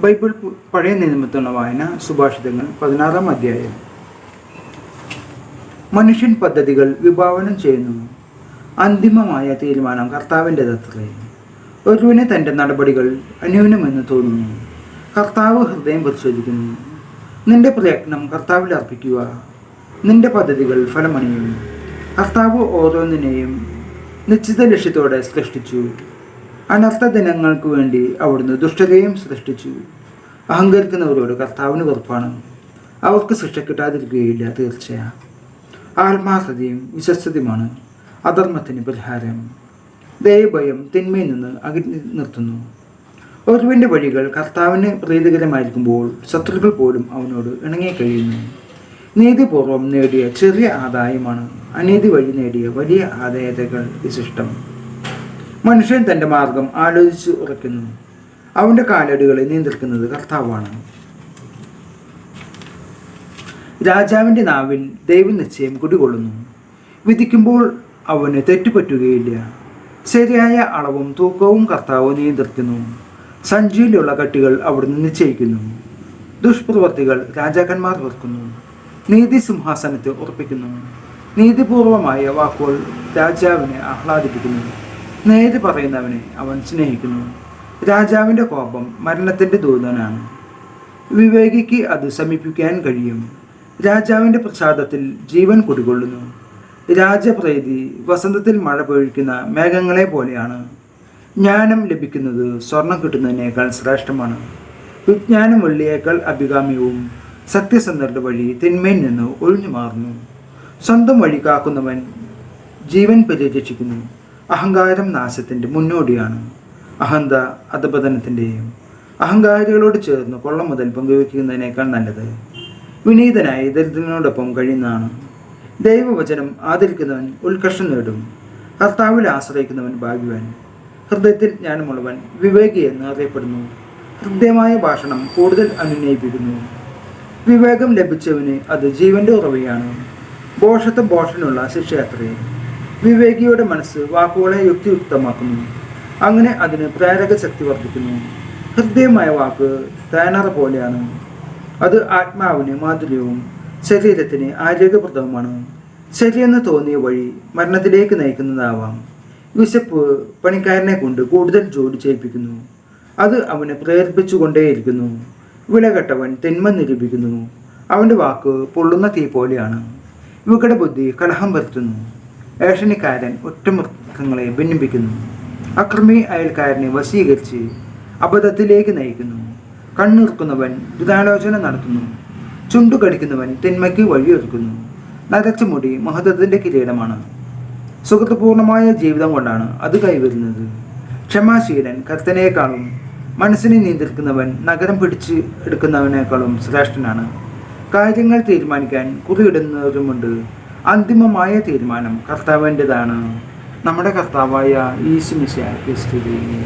Bible പഴയ നിയമത്തുള്ള വായന സുഭാഷിതങ്ങൾ പതിനാറാം അധ്യായം. മനുഷ്യൻ പദ്ധതികൾ വിഭാവനം ചെയ്യുന്നു. അന്തിമമായ തീരുമാനം കർത്താവിന്റെതത്രേ ഒരുവിനെ തന്റെ നടപടികൾ അന്യൂനമെന്ന് തോന്നുന്നു. കർത്താവ് ഹൃദയം പരിശോധിക്കുന്നു. നിന്റെ പ്രയത്നം കർത്താവിൽ അർപ്പിക്കുക. നിന്റെ പദ്ധതികൾ ഫലമണിയും കർത്താവ് ഓരോന്നിനെയും നിശ്ചിത ലക്ഷ്യത്തോടെ സൃഷ്ടിച്ചു. അനർത്ഥ ദിനങ്ങൾക്ക് വേണ്ടി അവിടുന്ന് ദുഷ്ടതയും സൃഷ്ടിച്ചു. അഹങ്കരിക്കുന്നവരോട് കർത്താവിന് വെറുപ്പാണ്. അവർക്ക് ശിക്ഷ കിട്ടാതിരിക്കുകയില്ല തീർച്ചയാ. ആത്മാർത്ഥതയും വിശ്വസ്തതയുമാണ് അധർമ്മത്തിന് പരിഹാരം. ദയഭയം തിന്മയിൽ നിന്ന് അകറ്റി നിർത്തുന്നു. ഒരുവിന്റെ വഴികൾ കർത്താവിന് പ്രീതികരമായിരിക്കുമ്പോൾ ശത്രുക്കൾ പോലും അവനോട് ഇണങ്ങി കഴിയുന്നു. നീതിപൂർവം നേടിയ ചെറിയ ആദായമാണ്. അനീതി വഴി നേടിയ വലിയ ആദായതകൾ വിശിഷ്ടം. മനുഷ്യൻ തന്റെ മാർഗം ആലോചിച്ച് ഉറയ്ക്കുന്നു. അവന്റെ കാലടികളെ നിയന്ത്രിക്കുന്നത് കർത്താവാണ്. രാജാവിന്റെ നാവിൽ ദൈവനിശ്ചയം കുടികൊള്ളുന്നു. വിധിക്കുമ്പോൾ അവന് തെറ്റുപറ്റുകയില്ല. ശരിയായ അളവും തൂക്കവും കർത്താവ് നിയന്ത്രിക്കുന്നു. സഞ്ചിയിലുള്ള കട്ടികൾ അവിടുന്ന് നിശ്ചയിക്കുന്നു. ദുഷ്പ്രവർത്തികൾ രാജാക്കന്മാർ വർക്കുന്നു നീതി സിംഹാസനത്തെ ഉറപ്പിക്കുന്നു. നീതിപൂർവമായ വാക്കുകൾ രാജാവിനെ ആഹ്ലാദിപ്പിക്കുന്നു. നേര് പറയുന്നവനെ അവൻ സ്നേഹിക്കുന്നു. രാജാവിന്റെ കോപം മരണത്തിന്റെ ദൂതനാണ്. വിവേകിക്ക് അത് സമീപിക്കാൻ കഴിയും. രാജാവിന്റെ പ്രസാദത്തിൽ ജീവൻ കുടികൊള്ളുന്നു. രാജപ്രീതി വസന്തത്തിൽ മഴ പൊഴിക്കുന്ന മേഘങ്ങളെ പോലെയാണ്. ജ്ഞാനം ലഭിക്കുന്നത് സ്വർണം കിട്ടുന്നതിനേക്കാൾ ശ്രേഷ്ഠമാണ്. വിജ്ഞാനം വെള്ളിയേക്കാൾ അഭികാമ്യവും സത്യസന്ധരുടെ വഴി തിന്മയിൽ നിന്ന് ഒഴിഞ്ഞു മാറുന്നു സ്വന്തം വഴി കാക്കുന്നവൻ ജീവൻ പരിരക്ഷിക്കുന്നു അഹങ്കാരം നാശത്തിന്റെ മുന്നോടിയാണ്. അഹന്ത അധപതനത്തിന്റെയും അഹങ്കാരികളോട് ചേർന്ന് കൊള്ള മുതൽ പങ്കുവയ്ക്കുന്നതിനേക്കാൾ നല്ലത് വിനീതനായി ദരിദ്രനോടൊപ്പം കഴിയുന്നതാണ്. ദൈവവചനം ആദരിക്കുന്നവൻ ഉത്കർഷം നേടും. കർത്താവിൽ ആശ്രയിക്കുന്നവൻ ഭാഗ്യവാൻ. ഹൃദയത്തിൽ ജ്ഞാനമുള്ളവൻ വിവേകി എന്ന് അറിയപ്പെടുന്നു. ഹൃദയമായ ഭാഷണം കൂടുതൽ അനുനയിപ്പിക്കുന്നു. വിവേകം ലഭിച്ചവന് അത് ജീവന്റെ ഉറവയാണ്. ബോഷത്തെ ബോഷനുള്ള ശിക്ഷയാത്രേ. വിവേകിയുടെ മനസ്സ് വാക്കുകളെ യുക്തിയുക്തമാക്കുന്നു. അങ്ങനെ അതിന് പ്രേരക ശക്തി വർദ്ധിക്കുന്നു. ഹൃദയമായ വാക്ക് തേനറ പോലെയാണ്. അത് ആത്മാവിന് മാധുര്യവും ശരീരത്തിന് ആരോഗ്യപ്രദവുമാണ്. ശരിയെന്ന് തോന്നിയ വഴി മരണത്തിലേക്ക് നയിക്കുന്നതാവാം. വിശപ്പ് പണിക്കാരനെ കൊണ്ട് കൂടുതൽ ജോലി ചെയ്യിപ്പിക്കുന്നു. അത് അവനെ പ്രേരിപ്പിച്ചുകൊണ്ടേയിരിക്കുന്നു. വിലകെട്ടവൻ തിന്മ നിരൂപിക്കുന്നു. അവന്റെ വാക്ക് പൊള്ളുന്ന തീ പോലെയാണ്. വികടബുദ്ധി കലഹം വരുത്തുന്നു. ഏഷണിക്കാരൻ ഒറ്റമൃഗങ്ങളെ ഭിന്നിപ്പിക്കുന്നു. അക്രമി അയൽക്കാരനെ വശീകരിച്ച് അബദ്ധത്തിലേക്ക് നയിക്കുന്നു. കണ്ണീർക്കുന്നവൻ ദുരാലോചന നടത്തുന്നു. ചുണ്ടുകടിക്കുന്നവൻ തിന്മയ്ക്ക് വഴിയൊരുക്കുന്നു. നരച്ച മുടി മഹത്വത്തിന്റെ കിരീടമാണ്. സുഹൃത്തുപൂർണമായ ജീവിതം കൊണ്ടാണ് അത് കൈവരുന്നത്. ക്ഷമാശീലൻ കർത്തനേക്കാളും മനസ്സിനെ നിയന്ത്രിക്കുന്നവൻ നഗരം പിടിച്ച് എടുക്കുന്നവനേക്കാളും ശ്രേഷ്ഠനാണ്. കാര്യങ്ങൾ തീരുമാനിക്കാൻ കുറിയിടുന്നവരുമുണ്ട്. അന്തിമമായ തീരുമാനം കർത്താവിന്റെതാണ്. നമ്മുടെ കർത്താവായ ഈശുമിശ ക്രിസ്തുവിനെ.